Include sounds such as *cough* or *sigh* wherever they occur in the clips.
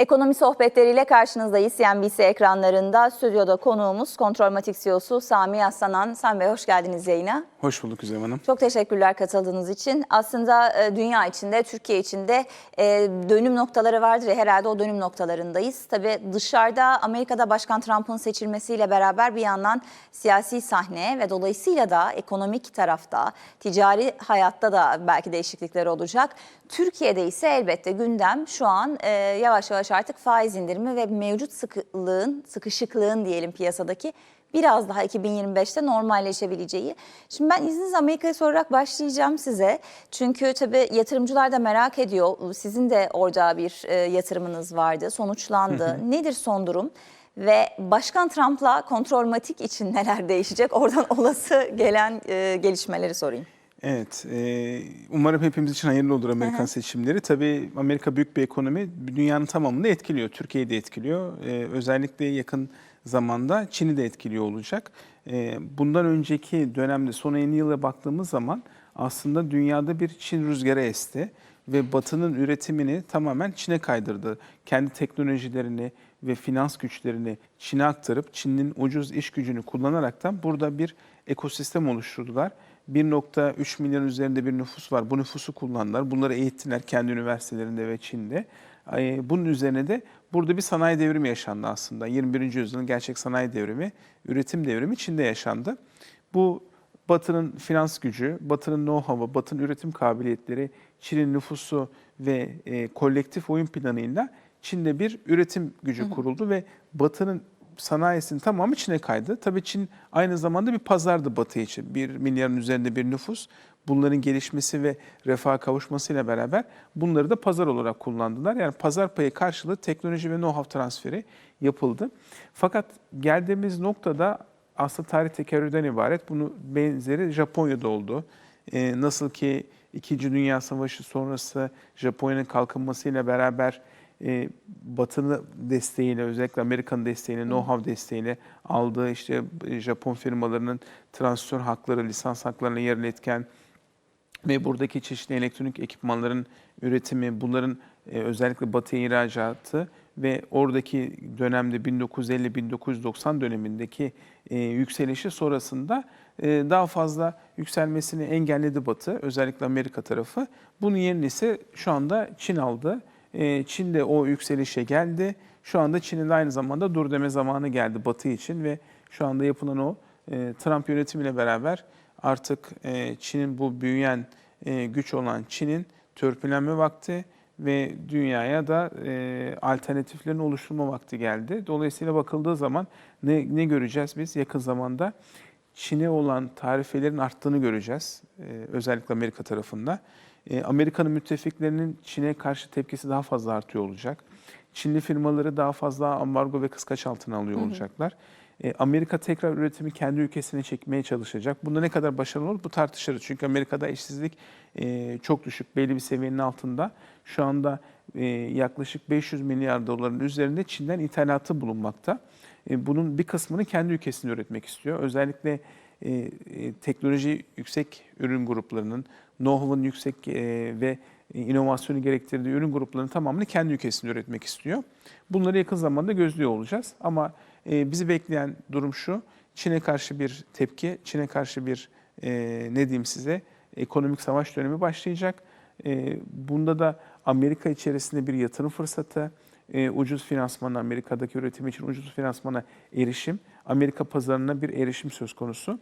Ekonomi sohbetleriyle karşınızdayız CNBC ekranlarında. Stüdyoda konuğumuz Kontrolmatik CEO'su Sami Aslanan. Sami Bey hoş geldiniz yayına. Hoş bulduk Güzem Hanım. Çok teşekkürler katıldığınız için. Aslında e, dünya içinde, Türkiye içinde e, dönüm noktaları vardır ya herhalde o dönüm noktalarındayız. Tabii dışarıda Amerika'da Başkan Trump'ın seçilmesiyle beraber bir yandan siyasi sahne ve dolayısıyla da ekonomik tarafta, ticari hayatta da belki değişiklikler olacak. Türkiye'de ise elbette gündem şu an e, yavaş yavaş artık faiz indirimi ve mevcut sıkılığın, sıkışıklığın diyelim piyasadaki biraz daha 2025'te normalleşebileceği. Şimdi ben izninizle Amerika'ya sorarak başlayacağım size. Çünkü tabii yatırımcılar da merak ediyor. Sizin de orada bir e, yatırımınız vardı, sonuçlandı. Nedir son durum? Ve Başkan Trump'la kontrolmatik için neler *laughs* değişecek? Oradan olası gelen e, gelişmeleri sorayım. Evet, e, umarım hepimiz için hayırlı olur Amerikan seçimleri. Tabii Amerika büyük bir ekonomi, dünyanın tamamını etkiliyor. Türkiye'yi de etkiliyor. E, özellikle yakın zamanda Çin'i de etkiliyor olacak. E, bundan önceki dönemde son 50 yıla baktığımız zaman aslında dünyada bir Çin rüzgarı esti ve Batı'nın üretimini tamamen Çin'e kaydırdı. Kendi teknolojilerini ve finans güçlerini Çin'e aktarıp Çin'in ucuz iş gücünü kullanaraktan burada bir ekosistem oluşturdular. 1.3 milyon üzerinde bir nüfus var. Bu nüfusu kullandılar. Bunları eğittiler kendi üniversitelerinde ve Çin'de. Bunun üzerine de burada bir sanayi devrimi yaşandı aslında. 21. yüzyılın gerçek sanayi devrimi, üretim devrimi Çin'de yaşandı. Bu Batı'nın finans gücü, Batı'nın know-how'ı, Batı'nın üretim kabiliyetleri, Çin'in nüfusu ve e, kolektif oyun planıyla Çin'de bir üretim gücü kuruldu ve Batı'nın sanayisinin tamamı Çin'e kaydı. Tabii Çin aynı zamanda bir pazardı Batı için. Bir milyarın üzerinde bir nüfus. Bunların gelişmesi ve refaha kavuşmasıyla beraber bunları da pazar olarak kullandılar. Yani pazar payı karşılığı teknoloji ve know-how transferi yapıldı. Fakat geldiğimiz noktada aslında tarih tekerrürden ibaret. Bunu benzeri Japonya'da oldu. Ee, nasıl ki İkinci Dünya Savaşı sonrası Japonya'nın kalkınmasıyla beraber e, Batı'nın desteğiyle özellikle Amerika'nın desteğiyle, know-how desteğiyle aldığı işte Japon firmalarının transfer hakları, lisans haklarına yerine etken ve buradaki çeşitli elektronik ekipmanların üretimi, bunların e, özellikle batıya ihracatı ve oradaki dönemde 1950-1990 dönemindeki e, yükselişi sonrasında e, daha fazla yükselmesini engelledi Batı, özellikle Amerika tarafı. Bunun yerini ise şu anda Çin aldı. E, Çin de o yükselişe geldi. Şu anda Çin'in de aynı zamanda dur deme zamanı geldi Batı için ve şu anda yapılan o e, Trump yönetimiyle beraber artık e, Çin'in bu büyüyen e, güç olan Çin'in törpülenme vakti ve dünyaya da e, alternatiflerin oluşturma vakti geldi. Dolayısıyla bakıldığı zaman ne, ne göreceğiz biz yakın zamanda? Çin'e olan tarifelerin arttığını göreceğiz. e, özellikle Amerika tarafında. E, Amerika'nın müttefiklerinin Çin'e karşı tepkisi daha fazla artıyor olacak. Çinli firmaları daha fazla ambargo ve kıskaç altına alıyor olacaklar. E, Amerika tekrar üretimi kendi ülkesine çekmeye çalışacak. Bunda ne kadar başarılı olur bu tartışılır. Çünkü Amerika'da işsizlik e, çok düşük, belli bir seviyenin altında. Şu anda e, yaklaşık 500 milyar doların üzerinde Çin'den ithalatı bulunmakta. E, bunun bir kısmını kendi ülkesinde üretmek istiyor. Özellikle e, e, teknoloji yüksek ürün gruplarının, know-how'ın yüksek e, ve inovasyonu gerektirdiği ürün gruplarının tamamını kendi ülkesinde üretmek istiyor. Bunları yakın zamanda gözlüyor olacağız. Ama e, bizi bekleyen durum şu, Çin'e karşı bir tepki, Çin'e karşı bir e, ne diyeyim size ekonomik savaş dönemi başlayacak. E, bunda da Amerika içerisinde bir yatırım fırsatı, e, ucuz finansmana, Amerika'daki üretim için ucuz finansmana erişim, Amerika pazarına bir erişim söz konusu.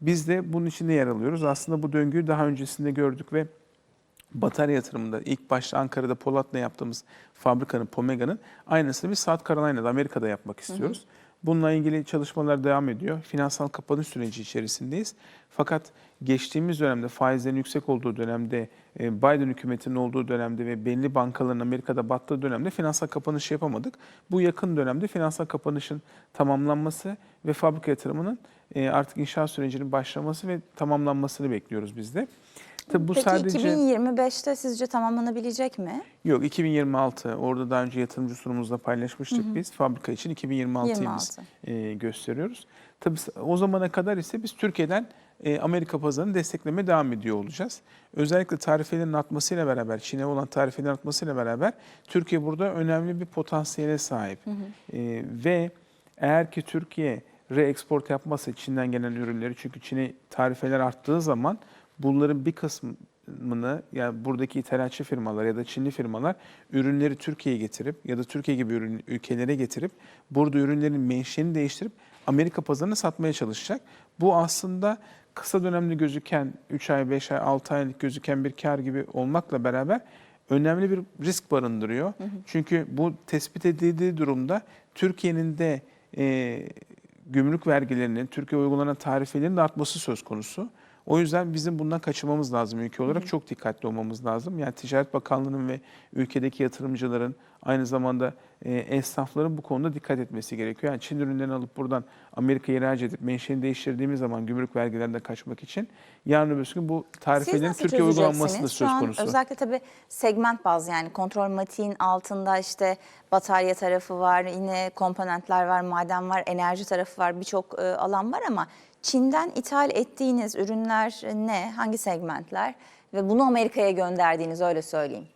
Biz de bunun içinde yer alıyoruz. Aslında bu döngüyü daha öncesinde gördük ve batarya yatırımında ilk başta Ankara'da Polat'la yaptığımız fabrikanın, Pomega'nın aynısını biz South Carolina'da, Amerika'da yapmak istiyoruz. Bununla ilgili çalışmalar devam ediyor. Finansal kapanış süreci içerisindeyiz. Fakat geçtiğimiz dönemde faizlerin yüksek olduğu dönemde, e, Biden hükümetinin olduğu dönemde ve belli bankaların Amerika'da battığı dönemde finansal kapanış yapamadık. Bu yakın dönemde finansal kapanışın tamamlanması ve fabrika yatırımının e, artık inşaat sürecinin başlaması ve tamamlanmasını bekliyoruz biz de. Tabii bu Peki sadece 2025'te sizce tamamlanabilecek mi? yok 2026 orada daha önce yatırımcı sunumumuzda paylaşmıştık biz fabrika için 2026'yı biz 26. e, gösteriyoruz. Tabii o zamana kadar ise biz Türkiye'den e, Amerika pazarını desteklemeye devam ediyor olacağız. Özellikle tarifelerin artmasıyla beraber, Çin'e olan tarifelerin artmasıyla beraber Türkiye burada önemli bir potansiyele sahip. E, ve eğer ki Türkiye re-export yapmazsa Çin'den gelen ürünleri çünkü Çin'e tarifeler arttığı zaman bunların bir kısmını yani buradaki ithalatçı firmalar ya da Çinli firmalar ürünleri Türkiye'ye getirip ya da Türkiye gibi ürün, ülkelere getirip burada ürünlerin menşeini değiştirip Amerika pazarına satmaya çalışacak. Bu aslında kısa dönemli gözüken 3 ay, 5 ay, 6 aylık gözüken bir kar gibi olmakla beraber önemli bir risk barındırıyor. Çünkü bu tespit edildiği durumda Türkiye'nin de e, gümrük vergilerinin, Türkiye uygulanan tarifelerin de artması söz konusu. O yüzden bizim bundan kaçınmamız lazım ülke olarak. Çok dikkatli olmamız lazım. Yani Ticaret Bakanlığı'nın ve ülkedeki yatırımcıların aynı zamanda e, esnafların bu konuda dikkat etmesi gerekiyor. Yani Çin ürünlerini alıp buradan Amerika'ya ihraç edip menşeini değiştirdiğimiz zaman gümrük vergilerinden kaçmak için yarın öbür gün bu tarifelerin Türkiye uygulanması da çözeceksiniz? söz Şu an konusu. özellikle tabii segment bazlı yani kontrol matiğin altında işte batarya tarafı var, yine komponentler var, maden var, enerji tarafı var, birçok e, alan var ama Çin'den ithal ettiğiniz ürünler ne? Hangi segmentler? Ve bunu Amerika'ya gönderdiğiniz öyle söyleyeyim.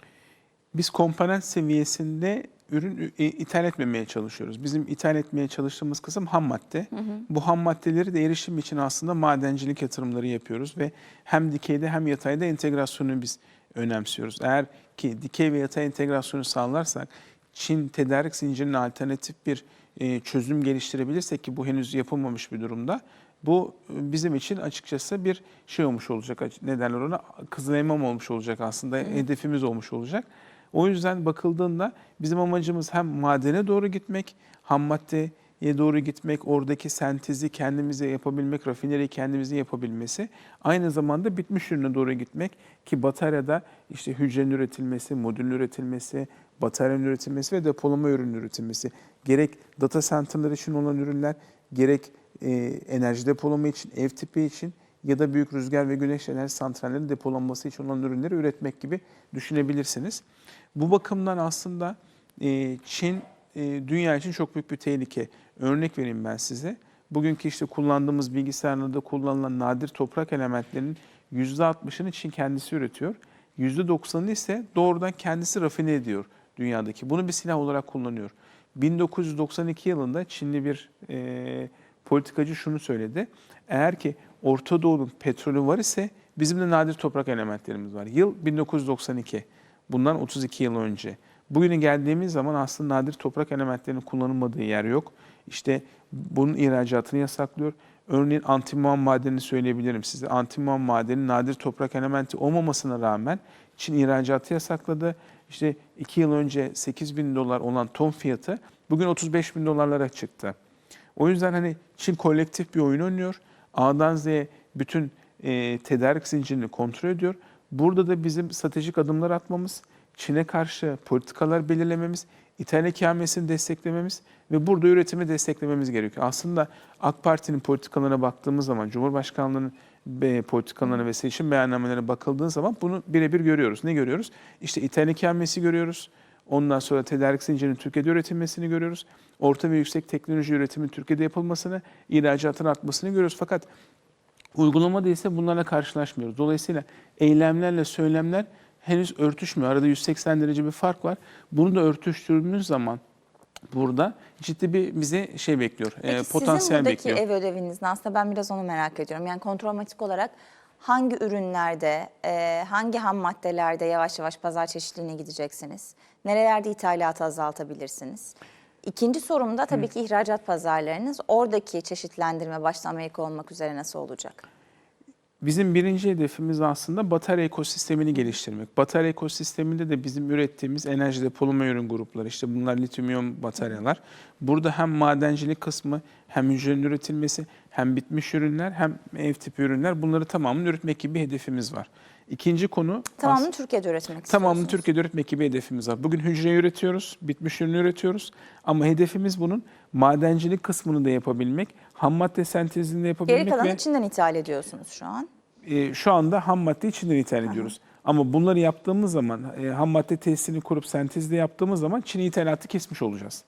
Biz komponent seviyesinde ürün e, ithal etmemeye çalışıyoruz. Bizim ithal etmeye çalıştığımız kısım ham madde. Bu ham maddeleri de erişim için aslında madencilik yatırımları yapıyoruz ve hem dikeyde hem yatayda entegrasyonu biz önemsiyoruz. Eğer ki dikey ve yatay entegrasyonu sağlarsak Çin tedarik zincirine alternatif bir çözüm geliştirebilirsek ki bu henüz yapılmamış bir durumda. Bu e, bizim için açıkçası bir şey olmuş olacak. Ne derler ona? Kızıl elmam olmuş olacak aslında. Hedefimiz olmuş olacak. O yüzden bakıldığında bizim amacımız hem madene doğru gitmek, ham maddeye doğru gitmek, oradaki sentezi kendimize yapabilmek, rafineriyi kendimizin yapabilmesi. Aynı zamanda bitmiş ürüne doğru gitmek ki bataryada işte hücrenin üretilmesi, modülün üretilmesi, bataryanın üretilmesi ve depolama ürünün üretilmesi. Gerek data center'lar için olan ürünler, gerek e, enerji depolama için, ev tipi için ya da büyük rüzgar ve güneş enerji santrallerinin depolanması için olan ürünleri üretmek gibi düşünebilirsiniz. Bu bakımdan aslında e, Çin e, dünya için çok büyük bir tehlike. Örnek vereyim ben size. Bugünkü işte kullandığımız bilgisayarlarda kullanılan nadir toprak elementlerinin %60'ını Çin kendisi üretiyor. %90'ını ise doğrudan kendisi rafine ediyor dünyadaki. Bunu bir silah olarak kullanıyor. 1992 yılında Çinli bir e, politikacı şunu söyledi. Eğer ki Orta Doğu'nun petrolü var ise bizim de nadir toprak elementlerimiz var. Yıl 1992. Bundan 32 yıl önce. Bugüne geldiğimiz zaman aslında nadir toprak elementlerinin kullanılmadığı yer yok. İşte bunun ihracatını yasaklıyor. Örneğin antimon madenini söyleyebilirim size. Antimon madeni nadir toprak elementi olmamasına rağmen Çin ihracatı yasakladı. İşte 2 yıl önce 8 bin dolar olan ton fiyatı bugün 35 bin dolarlara çıktı. O yüzden hani Çin kolektif bir oyun oynuyor. A'dan Z'ye bütün e, tedarik zincirini kontrol ediyor. Burada da bizim stratejik adımlar atmamız, Çin'e karşı politikalar belirlememiz, ithal ikamesini desteklememiz ve burada üretimi desteklememiz gerekiyor. Aslında AK Parti'nin politikalarına baktığımız zaman, Cumhurbaşkanlığı'nın politikalarına ve seçim beyannamelerine bakıldığı zaman bunu birebir görüyoruz. Ne görüyoruz? İşte ithal ikamesi görüyoruz. Ondan sonra tedarik zincirinin Türkiye'de üretilmesini görüyoruz. Orta ve yüksek teknoloji üretimin Türkiye'de yapılmasını, ihracatın artmasını görüyoruz. Fakat uygulamada ise bunlarla karşılaşmıyoruz. Dolayısıyla eylemlerle söylemler henüz örtüşmüyor. Arada 180 derece bir fark var. Bunu da örtüştürdüğümüz zaman burada ciddi bir bize şey bekliyor, e, Peki potansiyel sizin buradaki bekliyor. ev ödeviniz ne? aslında ben biraz onu merak ediyorum. Yani kontrolmatik olarak hangi ürünlerde, e, hangi ham maddelerde yavaş yavaş pazar çeşitliliğine gideceksiniz? Nerelerde ithalatı azaltabilirsiniz? İkinci sorum da tabii ki ihracat pazarlarınız. Oradaki çeşitlendirme başta Amerika olmak üzere nasıl olacak? Bizim birinci hedefimiz aslında batarya ekosistemini geliştirmek. Batarya ekosisteminde de bizim ürettiğimiz enerji depolama ürün grupları, işte bunlar lityum iyon bataryalar. Burada hem madencilik kısmı, hem hücrenin üretilmesi, hem bitmiş ürünler, hem ev tipi ürünler bunları tamamını üretmek gibi bir hedefimiz var. İkinci konu Tamamını Türkiye'de üretmek Tamamını. Türkiye'de üretmek gibi hedefimiz var. Bugün hücre üretiyoruz, bitmiş ürünü üretiyoruz. Ama hedefimiz bunun madencilik kısmını da yapabilmek, ham madde sentezini de yapabilmek Geri kalanı ve Çin'den ithal ediyorsunuz şu an. e, şu anda ham madde içinden ithal ediyoruz. Ama bunları yaptığımız zaman, e, ham madde tesisini kurup sentezde yaptığımız zaman Çin ithalatı kesmiş olacağız.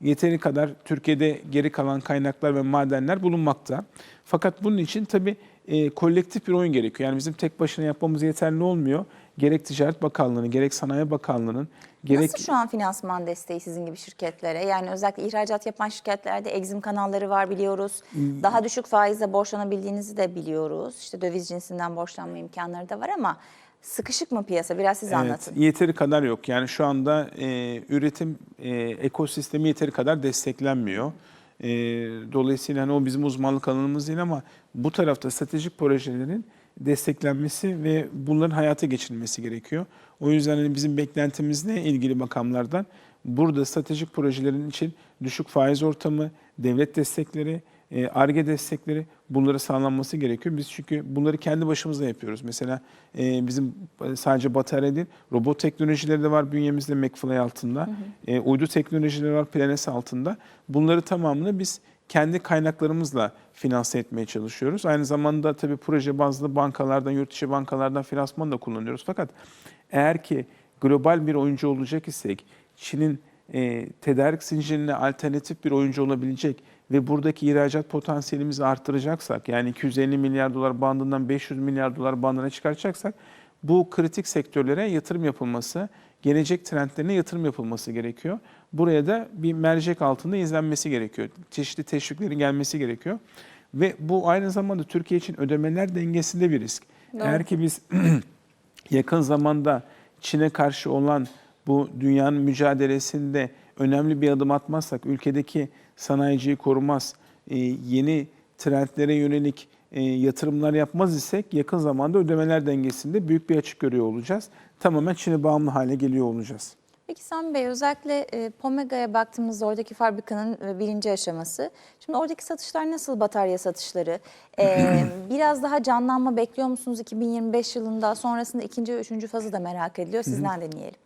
Yeteri kadar Türkiye'de geri kalan kaynaklar ve madenler bulunmakta. Fakat bunun için tabii e, kolektif bir oyun gerekiyor. Yani bizim tek başına yapmamız yeterli olmuyor. Gerek Ticaret Bakanlığı'nın, gerek Sanayi Bakanlığı'nın, gerek Nasıl şu an finansman desteği sizin gibi şirketlere? Yani özellikle ihracat yapan şirketlerde egzim kanalları var biliyoruz. Hmm. Daha düşük faizle borçlanabildiğinizi de biliyoruz. İşte döviz cinsinden borçlanma imkanları da var ama sıkışık mı piyasa? Biraz siz anlatın. Evet, yeteri kadar yok. Yani şu anda e, üretim e, ekosistemi yeteri kadar desteklenmiyor. E, dolayısıyla hani o bizim uzmanlık alanımız değil ama bu tarafta stratejik projelerin desteklenmesi ve bunların hayata geçirilmesi gerekiyor. O yüzden hani bizim beklentimizle ilgili makamlardan burada stratejik projelerin için düşük faiz ortamı, devlet destekleri, e, ARGE destekleri bunları sağlanması gerekiyor. Biz çünkü bunları kendi başımıza yapıyoruz. Mesela e, bizim sadece batarya değil, robot teknolojileri de var bünyemizde McFly altında. E, uydu teknolojileri var Planes altında. Bunları tamamını biz kendi kaynaklarımızla finanse etmeye çalışıyoruz. Aynı zamanda tabii proje bazlı bankalardan, yurt dışı bankalardan finansman da kullanıyoruz. Fakat eğer ki global bir oyuncu olacak isek, Çin'in e, tedarik zincirine alternatif bir oyuncu olabilecek ve buradaki ihracat potansiyelimizi arttıracaksak, yani 250 milyar dolar bandından 500 milyar dolar bandına çıkartacaksak, bu kritik sektörlere yatırım yapılması, gelecek trendlerine yatırım yapılması gerekiyor. Buraya da bir mercek altında izlenmesi gerekiyor. Çeşitli teşviklerin gelmesi gerekiyor. Ve bu aynı zamanda Türkiye için ödemeler dengesinde bir risk. Doğru. Eğer ki biz *clears throat* yakın zamanda Çin'e karşı olan bu dünyanın mücadelesinde önemli bir adım atmazsak, ülkedeki sanayiciyi korumaz, e, yeni trendlere yönelik e, yatırımlar yapmaz isek yakın zamanda ödemeler dengesinde büyük bir açık görüyor olacağız. Tamamen Çin'e bağımlı hale geliyor olacağız. Peki Sami Bey özellikle e, Pomega'ya baktığımızda oradaki fabrikanın e, birinci aşaması. Şimdi oradaki satışlar nasıl batarya satışları? E, *clears throat* biraz daha canlanma bekliyor musunuz 2025 yılında? Sonrasında ikinci ve üçüncü fazı da merak ediliyor. Sizden dinleyelim.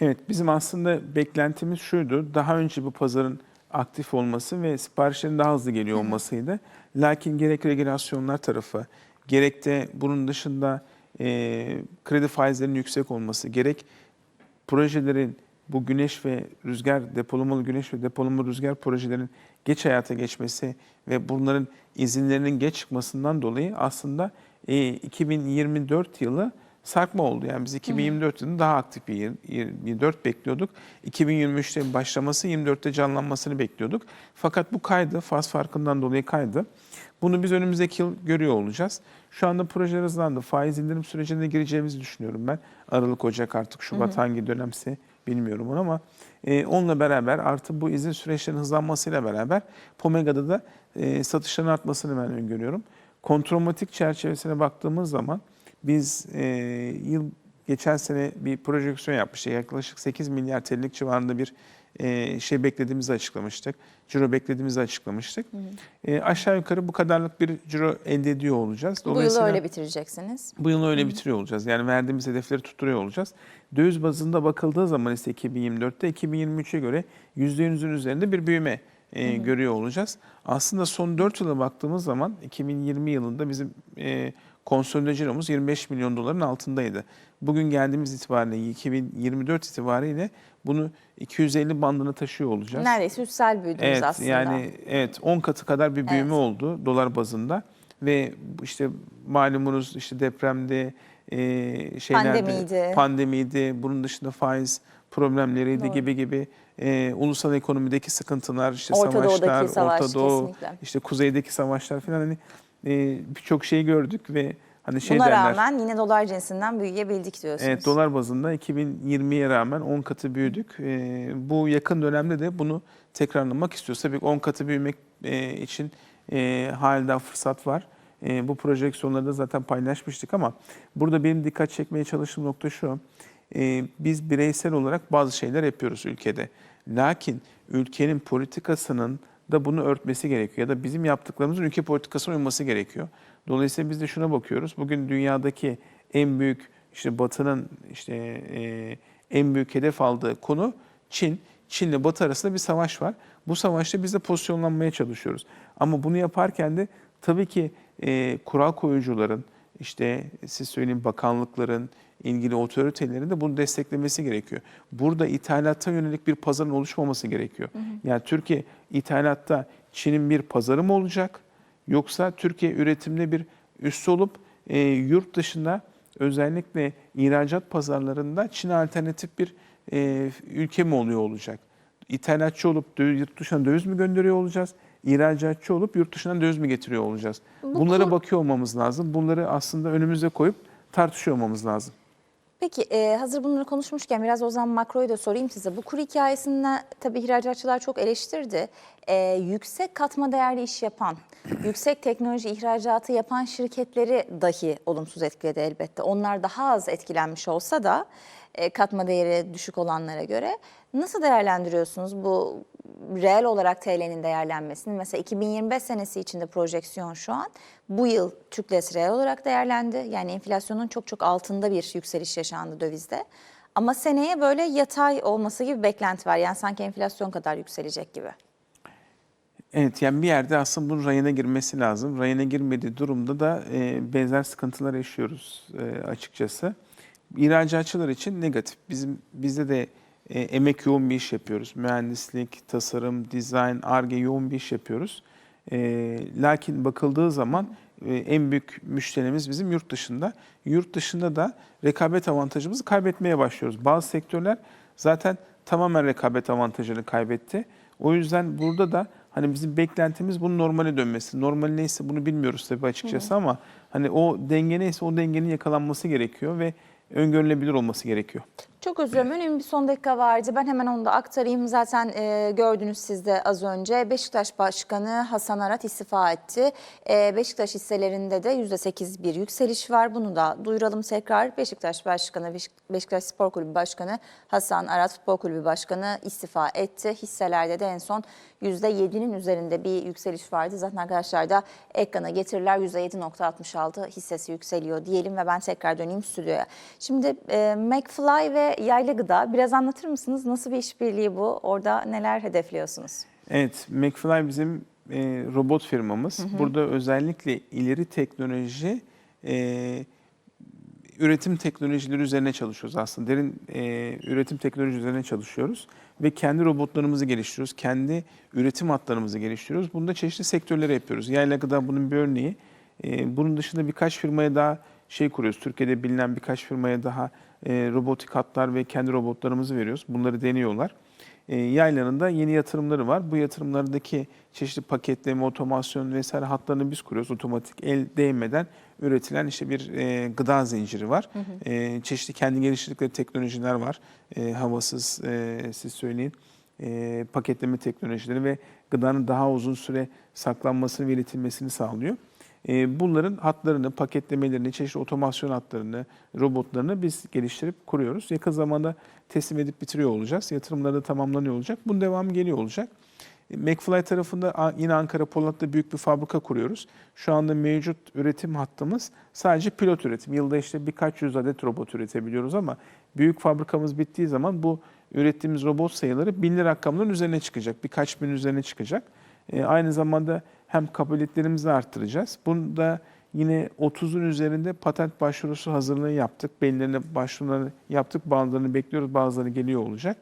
Evet, bizim aslında beklentimiz şuydu. Daha önce bu pazarın aktif olması ve siparişlerin daha hızlı geliyor olmasıydı. Lakin gerek regülasyonlar tarafı, gerek de bunun dışında e, kredi faizlerinin yüksek olması, gerek projelerin bu güneş ve rüzgar depolamalı güneş ve depolamalı rüzgar projelerin geç hayata geçmesi ve bunların izinlerinin geç çıkmasından dolayı aslında e, 2024 yılı sarkma oldu. Yani biz 2024 yılında daha aktif bir 24 bekliyorduk. 2023'te başlaması, 24'te canlanmasını bekliyorduk. Fakat bu kaydı, faz farkından dolayı kaydı. Bunu biz önümüzdeki yıl görüyor olacağız. Şu anda projeler hızlandı. Faiz indirim sürecine gireceğimizi düşünüyorum ben. Aralık, Ocak artık Şubat hangi dönemse bilmiyorum onu ama e, onunla beraber artı bu izin süreçlerinin hızlanmasıyla beraber Pomega'da da e, satışların artmasını ben öngörüyorum. Kontromatik çerçevesine baktığımız zaman biz e, yıl geçen sene bir projeksiyon yapmıştık. Yaklaşık 8 milyar TL'lik civarında bir e, şey beklediğimizi açıklamıştık. Ciro beklediğimizi açıklamıştık. E, aşağı yukarı bu kadarlık bir ciro elde ediyor olacağız. Bu yılı öyle bitireceksiniz. Bu yılı öyle bitiriyor olacağız. Yani verdiğimiz hedefleri tutturuyor olacağız. Döviz bazında bakıldığı zaman ise 2024'te 2023'e göre %100'ün üzerinde bir büyüme e, görüyor olacağız. Aslında son 4 yıla baktığımız zaman 2020 yılında bizim e, konsolide ciromuz 25 milyon doların altındaydı. Bugün geldiğimiz itibariyle 2024 itibariyle bunu 250 bandına taşıyor olacağız. Neredeyse üstsel büyüdünüz Evet aslında. yani evet 10 katı kadar bir büyüme Evet. oldu dolar bazında ve işte malumunuz işte depremde e, şeylerde Pandemiydi. pandemiydi bunun dışında faiz problemleriydi Doğru. gibi gibi e, ulusal ekonomideki sıkıntılar işte Orta savaşlar savaş, Orta Doğu kesinlikle. işte kuzeydeki savaşlar falan hani e, birçok şey gördük ve hani şey Buna derler. rağmen yine dolar cinsinden büyüyebildik diyorsunuz. Evet dolar bazında 2020'ye rağmen 10 katı büyüdük. Ee, bu yakın dönemde de bunu tekrarlamak istiyoruz. Tabii ki 10 katı büyümek e, için e, hala fırsat var. E, bu projeksiyonları da zaten paylaşmıştık ama burada benim dikkat çekmeye çalıştığım nokta şu. E, biz bireysel olarak bazı şeyler yapıyoruz ülkede. Lakin ülkenin politikasının da bunu örtmesi gerekiyor. Ya da bizim yaptıklarımızın ülke politikasına uyması gerekiyor. Dolayısıyla biz de şuna bakıyoruz. Bugün dünyadaki en büyük işte Batı'nın işte e, en büyük hedef aldığı konu Çin. Çin'le Batı arasında bir savaş var. Bu savaşta biz de pozisyonlanmaya çalışıyoruz. Ama bunu yaparken de tabii ki e, kural koyucuların, işte siz söyleyin bakanlıkların, ilgili otoritelerin de bunu desteklemesi gerekiyor. Burada ithalatta yönelik bir pazarın oluşmaması gerekiyor. Yani Türkiye ithalatta Çin'in bir pazarı mı olacak? Yoksa Türkiye üretimde bir üstü olup e, yurt dışında özellikle ihracat pazarlarında Çin'e alternatif bir e, ülke mi oluyor olacak? İthalatçı olup döviz, yurt dışına döviz mi gönderiyor olacağız? İhracatçı olup yurt dışından döviz mi getiriyor olacağız? Bu Bunlara bakıyor olmamız lazım. Bunları aslında önümüze koyup tartışıyor olmamız lazım. Peki e, hazır bunları konuşmuşken biraz o zaman makroyu da sorayım size. Bu kur hikayesinde tabii ihracatçılar çok eleştirdi. E, yüksek katma değerli iş yapan, yüksek teknoloji ihracatı yapan şirketleri dahi olumsuz etkiledi elbette. Onlar daha az etkilenmiş olsa da katma değeri düşük olanlara göre. Nasıl değerlendiriyorsunuz bu reel olarak TL'nin değerlenmesini? Mesela 2025 senesi içinde projeksiyon şu an. Bu yıl Türk lirası reel olarak değerlendi. Yani enflasyonun çok çok altında bir yükseliş yaşandı dövizde. Ama seneye böyle yatay olması gibi beklenti var. Yani sanki enflasyon kadar yükselecek gibi. Evet yani bir yerde aslında bunun rayına girmesi lazım. Rayına girmediği durumda da e, benzer sıkıntılar yaşıyoruz e, açıkçası. İhracatçılar için negatif. Bizim bizde de e, emek yoğun bir iş yapıyoruz. Mühendislik, tasarım, dizayn, arge yoğun bir iş yapıyoruz. E, lakin bakıldığı zaman e, en büyük müşterimiz bizim yurt dışında. Yurt dışında da rekabet avantajımızı kaybetmeye başlıyoruz. Bazı sektörler zaten tamamen rekabet avantajını kaybetti. O yüzden burada da hani bizim beklentimiz bunun normale dönmesi. Normali neyse bunu bilmiyoruz tabii açıkçası ama hani o denge neyse o dengenin yakalanması gerekiyor ve öngörülebilir olması gerekiyor. Çok özür dilerim. Bir son dakika vardı. Ben hemen onu da aktarayım. Zaten e, gördünüz siz de az önce. Beşiktaş Başkanı Hasan Arat istifa etti. E, Beşiktaş hisselerinde de %8 bir yükseliş var. Bunu da duyuralım tekrar. Beşiktaş Başkanı, Beşik- Beşiktaş Spor Kulübü Başkanı Hasan Arat Futbol Kulübü Başkanı istifa etti. Hisselerde de en son %7'nin üzerinde bir yükseliş vardı. Zaten arkadaşlar da ekrana getirirler. %7.66 hissesi yükseliyor diyelim ve ben tekrar döneyim stüdyoya. Şimdi e, McFly ve Yayla Gıda biraz anlatır mısınız? Nasıl bir işbirliği bu? Orada neler hedefliyorsunuz? Evet, McFly bizim e, robot firmamız. Burada özellikle ileri teknoloji, e, üretim teknolojileri üzerine çalışıyoruz aslında. Derin e, üretim teknoloji üzerine çalışıyoruz ve kendi robotlarımızı geliştiriyoruz. Kendi üretim hatlarımızı geliştiriyoruz. Bunu da çeşitli sektörlere yapıyoruz. Yayla Gıda bunun bir örneği. E, bunun dışında birkaç firmaya daha şey kuruyoruz. Türkiye'de bilinen birkaç firmaya daha e, robotik hatlar ve kendi robotlarımızı veriyoruz. Bunları deniyorlar. E, Yayla'nın da yeni yatırımları var. Bu yatırımlardaki çeşitli paketleme, otomasyon vesaire hatlarını biz kuruyoruz. Otomatik el değmeden üretilen işte bir e, gıda zinciri var. E, çeşitli kendi geliştirdikleri teknolojiler var. E, havasız e, siz söyleyin. E, paketleme teknolojileri ve gıdanın daha uzun süre saklanmasını ve iletilmesini sağlıyor. E, bunların hatlarını, paketlemelerini, çeşitli otomasyon hatlarını, robotlarını biz geliştirip kuruyoruz. Yakın zamanda teslim edip bitiriyor olacağız. Yatırımları da tamamlanıyor olacak. Bunun devamı geliyor olacak. E, McFly tarafında yine Ankara Polat'ta büyük bir fabrika kuruyoruz. Şu anda mevcut üretim hattımız sadece pilot üretim. Yılda işte birkaç yüz adet robot üretebiliyoruz ama büyük fabrikamız bittiği zaman bu ürettiğimiz robot sayıları binli rakamların üzerine çıkacak. Birkaç bin üzerine çıkacak. E, aynı zamanda hem kabiliyetlerimizi arttıracağız. Bunda yine 30'un üzerinde patent başvurusu hazırlığı yaptık. Belirlerine başvuruları yaptık. Bazılarını bekliyoruz, bazıları geliyor olacak.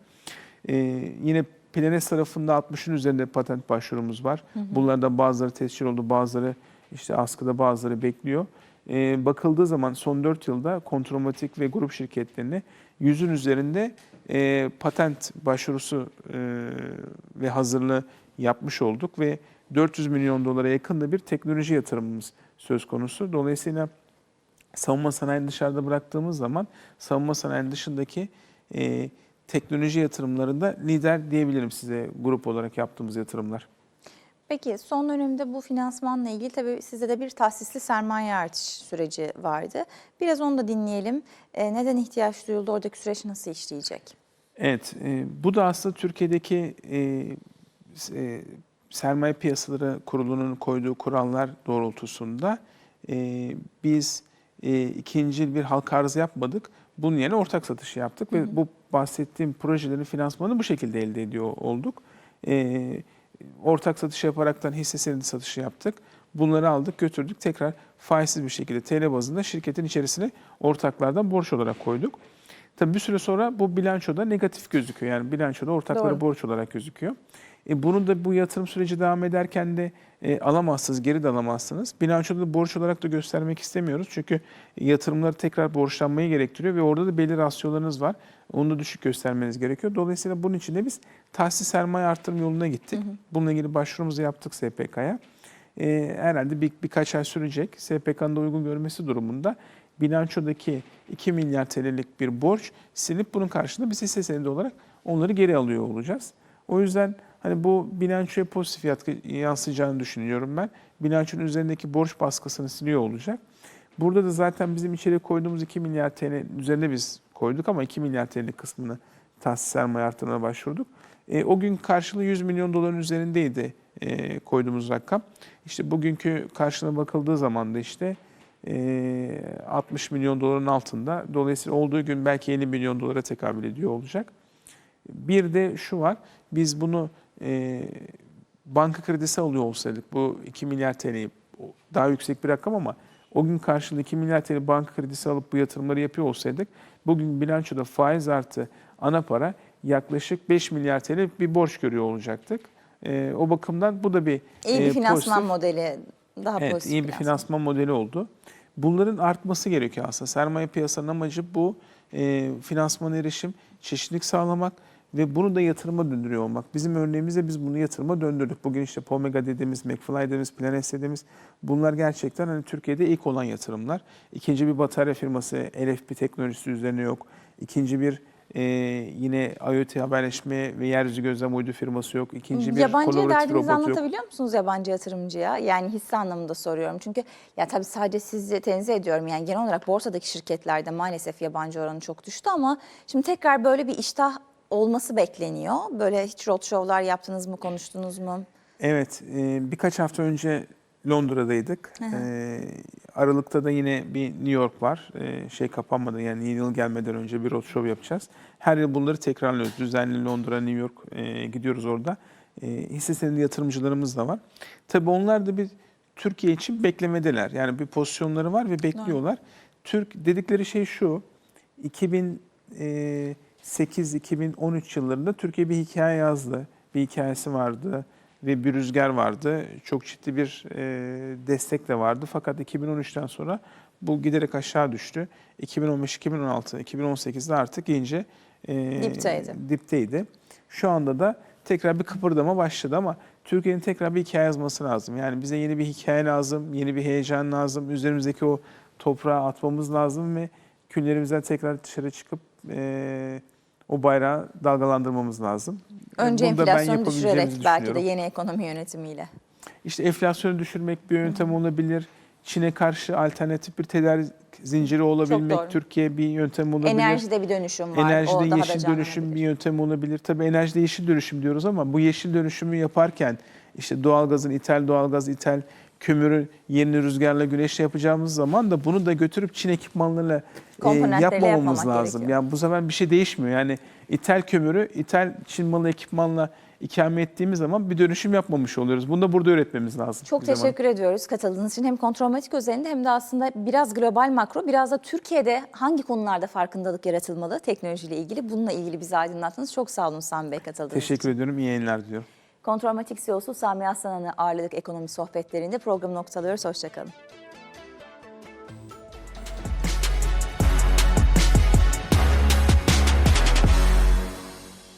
E, yine Planes tarafında 60'ın üzerinde patent başvurumuz var. Bunlardan bazıları tescil oldu, bazıları işte askıda, bazıları bekliyor. E, bakıldığı zaman son 4 yılda kontromatik ve grup şirketlerine 100'ün üzerinde e, patent başvurusu e, ve hazırlığı yapmış olduk ve 400 milyon dolara yakın da bir teknoloji yatırımımız söz konusu. Dolayısıyla savunma sanayini dışarıda bıraktığımız zaman savunma sanayinin dışındaki e, teknoloji yatırımlarında lider diyebilirim size grup olarak yaptığımız yatırımlar. Peki son dönemde bu finansmanla ilgili tabii sizde de bir tahsisli sermaye artış süreci vardı. Biraz onu da dinleyelim. E, neden ihtiyaç duyuldu? Oradaki süreç nasıl işleyecek? Evet, e, bu da aslında Türkiye'deki e, e, sermaye piyasaları kurulunun koyduğu kurallar doğrultusunda e, biz e, ikinci bir halka arz yapmadık. Bunun yerine ortak satışı yaptık ve bu bahsettiğim projelerin finansmanını bu şekilde elde ediyor olduk. E, ortak satış yaparaktan hisse senedi satışı yaptık. Bunları aldık, götürdük. Tekrar faizsiz bir şekilde TL bazında şirketin içerisine ortaklardan borç olarak koyduk. Tabii bir süre sonra bu bilançoda negatif gözüküyor. Yani bilançoda ortaklara Doğru. borç olarak gözüküyor. E, bunu da bu yatırım süreci devam ederken de e, alamazsınız, geri de alamazsınız. Bilançoda da borç olarak da göstermek istemiyoruz. Çünkü yatırımları tekrar borçlanmayı gerektiriyor ve orada da belli rasyolarınız var. Onu da düşük göstermeniz gerekiyor. Dolayısıyla bunun için de biz tahsis sermaye arttırma yoluna gittik. Bununla ilgili başvurumuzu yaptık SPK'ya. E, herhalde bir, birkaç ay sürecek. SPK'nın da uygun görmesi durumunda bilançodaki 2 milyar TL'lik bir borç silip bunun karşılığında biz hisse senedi olarak onları geri alıyor olacağız. O yüzden hani bu bilançoya pozitif yansıyacağını düşünüyorum ben. Bilançonun üzerindeki borç baskısını siliyor olacak. Burada da zaten bizim içeri koyduğumuz 2 milyar TL üzerine biz koyduk ama 2 milyar TL kısmını tahsis sermaye artırmaya başvurduk. E, o gün karşılığı 100 milyon doların üzerindeydi e, koyduğumuz rakam. İşte bugünkü karşılığına bakıldığı zaman da işte e, 60 milyon doların altında. Dolayısıyla olduğu gün belki 50 milyon dolara tekabül ediyor olacak. Bir de şu var, biz bunu e, banka kredisi alıyor olsaydık, bu 2 milyar TL'yi daha yüksek bir rakam ama o gün karşılığı 2 milyar TL banka kredisi alıp bu yatırımları yapıyor olsaydık, bugün bilançoda faiz artı ana para yaklaşık 5 milyar TL bir borç görüyor olacaktık. E, o bakımdan bu da bir İyi bir e, finansman pozitif- modeli. Daha Evet, pozitif iyi bir finansman modeli oldu. Bunların artması gerekiyor aslında. Sermaye piyasanın amacı bu. E, finansman erişim, çeşitlilik sağlamak ve bunu da yatırıma döndürüyor olmak. Bizim örneğimizde biz bunu yatırıma döndürdük. Bugün işte Pomega dediğimiz, McFly dediğimiz, Planes dediğimiz bunlar gerçekten hani Türkiye'de ilk olan yatırımlar. İkinci bir batarya firması LFP teknolojisi üzerine yok. İkinci bir e, yine IoT haberleşme ve yeryüzü gözlem uydu firması yok. İkinci bir Yabancı kolaboratif derdinizi anlatabiliyor musunuz yabancı yatırımcıya? Yani hisse anlamında soruyorum. Çünkü ya tabii sadece sizi tenzih ediyorum. Yani genel olarak borsadaki şirketlerde maalesef yabancı oranı çok düştü ama şimdi tekrar böyle bir iştah olması bekleniyor. Böyle hiç roadshow'lar yaptınız mı, konuştunuz mu? Evet, e, birkaç hafta önce Londra'daydık. E, Aralık'ta da yine bir New York var. E, şey kapanmadı yani yeni yıl gelmeden önce bir roadshow yapacağız. Her yıl bunları tekrarlıyoruz. Düzenli Londra, New York e, gidiyoruz orada. E, hisse senedi yatırımcılarımız da var. Tabii onlar da bir Türkiye için beklemedeler. Yani bir pozisyonları var ve bekliyorlar. Türk dedikleri şey şu. 2008-2013 yıllarında Türkiye bir hikaye yazdı. Bir hikayesi vardı ve bir rüzgar vardı. Çok ciddi bir e, destek de vardı. Fakat 2013'ten sonra bu giderek aşağı düştü. 2015, 2016, 2018'de artık iyice e, Dipteydi. dipteydi. Şu anda da tekrar bir kıpırdama başladı ama Türkiye'nin tekrar bir hikaye yazması lazım. Yani bize yeni bir hikaye lazım, yeni bir heyecan lazım. Üzerimizdeki o toprağı atmamız lazım ve küllerimizden tekrar dışarı çıkıp e, o bayrağı dalgalandırmamız lazım. Önce Bunu enflasyonu düşürerek belki de yeni ekonomi yönetimiyle. İşte enflasyonu düşürmek bir yöntem olabilir. Çin'e karşı alternatif bir tedarik zinciri olabilmek. Türkiye bir yöntem olabilir. Enerjide bir dönüşüm var. o Enerjide da yeşil dönüşüm bir yöntem olabilir. Tabii enerjide yeşil dönüşüm diyoruz ama bu yeşil dönüşümü yaparken işte doğalgazın ithal doğalgaz ithal kömürü yeni rüzgarla güneşle yapacağımız zaman da bunu da götürüp Çin ekipmanlarıyla e, yapmamamız lazım. gerekiyor. Yani bu sefer bir şey değişmiyor. Yani ithal kömürü ithal Çin malı ekipmanla ikame ettiğimiz zaman bir dönüşüm yapmamış oluyoruz. Bunu da burada öğretmemiz lazım. Çok bir zaman. teşekkür ediyoruz katıldığınız için. Hem kontrolmatik özelinde hem de aslında biraz global makro, biraz da Türkiye'de hangi konularda farkındalık yaratılmalı teknolojiyle ilgili. Bununla ilgili bizi aydınlattınız. Çok sağ olun Sami Bey katıldığınız için. Teşekkür ediyorum. İyi yayınlar diliyorum. Kontrolmatik CEO'su Sami Aslanan'ı ağırladık ekonomi sohbetlerinde. Programı noktalıyoruz. Hoşçakalın.